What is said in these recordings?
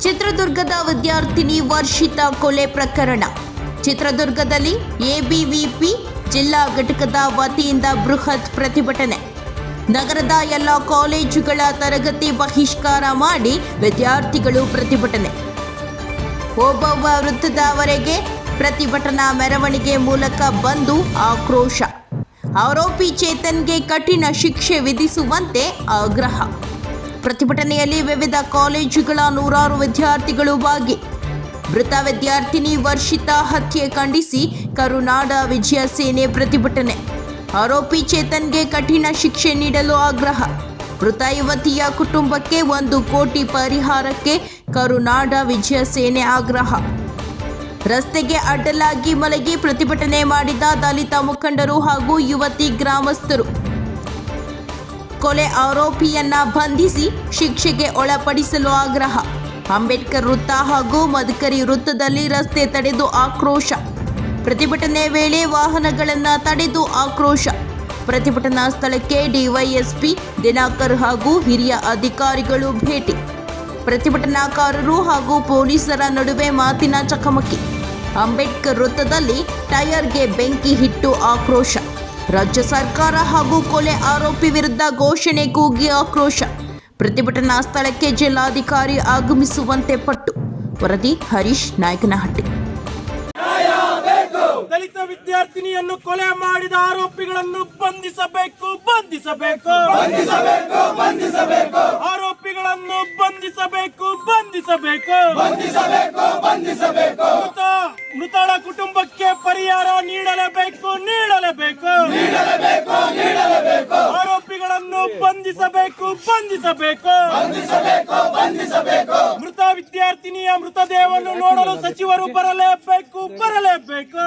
ಚಿತ್ರದುರ್ಗದ ವಿದ್ಯಾರ್ಥಿನಿ ವರ್ಷಿತ ಕೊಲೆ ಪ್ರಕರಣ. ಚಿತ್ರದುರ್ಗದಲ್ಲಿ ಎಬಿವಿಪಿ ಜಿಲ್ಲಾ ಘಟಕದ ವತಿಯಿಂದ ಬೃಹತ್ ಪ್ರತಿಭಟನೆ. ನಗರದ ಎಲ್ಲ ಕಾಲೇಜುಗಳ ತರಗತಿ ಬಹಿಷ್ಕಾರ ಮಾಡಿ ವಿದ್ಯಾರ್ಥಿಗಳು ಪ್ರತಿಭಟನೆ. ಒಬ್ಬೊಬ್ಬ ವೃತ್ತದವರೆಗೆ ಪ್ರತಿಭಟನಾ ಮೆರವಣಿಗೆ ಮೂಲಕ ಬಂದು ಆಕ್ರೋಶ. ಆರೋಪಿ ಚೇತನ್ಗೆ ಕಠಿಣ ಶಿಕ್ಷೆ ವಿಧಿಸುವಂತೆ ಆಗ್ರಹ. ಪ್ರತಿಭಟನೆಯಲ್ಲಿ ವಿವಿಧ ಕಾಲೇಜುಗಳ ನೂರಾರು ವಿದ್ಯಾರ್ಥಿಗಳು ಭಾಗಿ. ಮೃತ ವಿದ್ಯಾರ್ಥಿನಿ ವರ್ಷಿತಾ ಹತ್ಯೆ ಖಂಡಿಸಿ ಕರುನಾಡ ವಿಜಯ ಸೇನೆ ಪ್ರತಿಭಟನೆ. ಆರೋಪಿ ಚೇತನ್ಗೆ ಕಠಿಣ ಶಿಕ್ಷೆ ನೀಡಲು ಆಗ್ರಹ. ಮೃತ ಯುವತಿಯ ಕುಟುಂಬಕ್ಕೆ ಒಂದು ಕೋಟಿ ಪರಿಹಾರಕ್ಕೆ ಕರುನಾಡ ವಿಜಯ ಸೇನೆ ಆಗ್ರಹ. ರಸ್ತೆಗೆ ಅಡ್ಡಲಾಗಿ ಮಲಗಿ ಪ್ರತಿಭಟನೆ ಮಾಡಿದ ದಲಿತ ಮುಖಂಡರು ಹಾಗೂ ಯುವತಿ ಗ್ರಾಮಸ್ಥರು. ಕೊಲೆ ಆರೋಪಿಯನ್ನ ಬಂಧಿಸಿ ಶಿಕ್ಷೆಗೆ ಒಳಪಡಿಸಲು ಆಗ್ರಹ. ಅಂಬೇಡ್ಕರ್ ವೃತ್ತ ಹಾಗೂ ಮದಕರಿ ವೃತ್ತದಲ್ಲಿ ರಸ್ತೆ ತಡೆದು ಆಕ್ರೋಶ. ಪ್ರತಿಭಟನೆ ವೇಳೆ ವಾಹನಗಳನ್ನು ತಡೆದು ಆಕ್ರೋಶ. ಪ್ರತಿಭಟನಾ ಸ್ಥಳಕ್ಕೆ ಡಿವೈಎಸ್ಪಿ ದಿನಾಕರ್ ಹಾಗೂ ಹಿರಿಯ ಅಧಿಕಾರಿಗಳು ಭೇಟಿ. ಪ್ರತಿಭಟನಾಕಾರರು ಹಾಗೂ ಪೊಲೀಸರ ನಡುವೆ ಮಾತಿನ ಚಕಮಕಿ. ಅಂಬೇಡ್ಕರ್ ವೃತ್ತದಲ್ಲಿ ಟೈರ್ಗೆ ಬೆಂಕಿ ಹಿಟ್ಟು ಆಕ್ರೋಶ. ರಾಜ್ಯ ಸರ್ಕಾರ ಹಾಗೂ ಕೊಲೆ ಆರೋಪಿ ವಿರುದ್ಧ ಘೋಷಣೆ ಕೂಗಿ ಆಕ್ರೋಶ. ಪ್ರತಿಭಟನಾ ಸ್ಥಳಕ್ಕೆ ಜಿಲ್ಲಾಧಿಕಾರಿ ಆಗಮಿಸುವಂತೆ ಪಟ್ಟು. ವರದಿ ಹರೀಶ್ ನಾಯಕನಹಟ್ಟಿ. ದಲಿತ ವಿದ್ಯಾರ್ಥಿನಿಯನ್ನು ಕೊಲೆ ಮಾಡಿದ ಆರೋಪಿಗಳನ್ನು ಬಂಧಿಸಬೇಕು ಬಂಧಿಸಬೇಕು. ಬಂಧಿಸಬೇಕು ಬಂಧಿಸಬೇಕು. ಆರೋಪಿಗಳನ್ನು ಬಂಧಿಸಬೇಕು ಬಂಧಿಸಬೇಕು. ಬಂಧಿಸಬೇಕು ಬಂಧಿಸಬೇಕು. ಮೃತ ಕುಟುಂಬಕ್ಕೆ ಪರಿಹಾರ ನೀಡಲೇಬೇಕು ನೀಡಲೇಬೇಕು. ನೀಡಲೇಬೇಕು ನೀಡಲೇಬೇಕು. ಆರೋಪಿಗಳನ್ನು ಬಂಧಿಸಬೇಕು ಬಂಧಿಸಬೇಕು. ಬಂಧಿಸಬೇಕು ಬಂಧಿಸಬೇಕು. ಮೃತ ವಿದ್ಯಾರ್ಥಿನಿಯ ಮೃತದೇಹವನ್ನು ನೋಡಲು ಸಚಿವರು ಬರಲೇಬೇಕು. ಬರಲೇಬೇಕು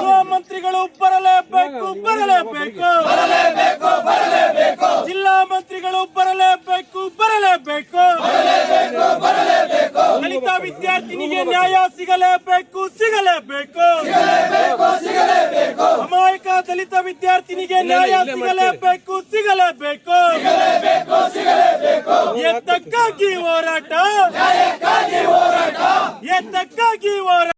ಗೃಹ ಮಂತ್ರಿಗಳು ಬರಲೇಬೇಕು ಬರಲೇಬೇಕು ಬರಲೇಬೇಕು ಬರಲೇಬೇಕು ಜಿಲ್ಲಾ ಮಂತ್ರಿಗಳು ಬರಲೇಬೇಕು ಬರಲೇಬೇಕು ಬರಲೇಬೇಕು ದಲಿತ ವಿದ್ಯಾರ್ಥಿನಿಗೆ ನ್ಯಾಯ ಸಿಗಲೇಬೇಕು ಸಿಗಲೇಬೇಕು. ಸಿಗಲೇಬೇಕು ಸಿಗಲೇಬೇಕು. ಅಮಾಯಕ ದಲಿತ ವಿದ್ಯಾರ್ಥಿನಿಗೆ ನ್ಯಾಯ ಸಿಗಲೇಬೇಕು ಸಿಗಲೇಬೇಕು. ಸಿಗಲೇಬೇಕು ಸಿಗಲೇಬೇಕು. ಎದ್ದಕ್ಕಾಗಿ ಹೋರಾಟ. ನ್ಯಾಯಕ್ಕಾಗಿ ಹೋರಾಟ. ಎದ್ದಕ್ಕಾಗಿ ಹೋರಾಟ.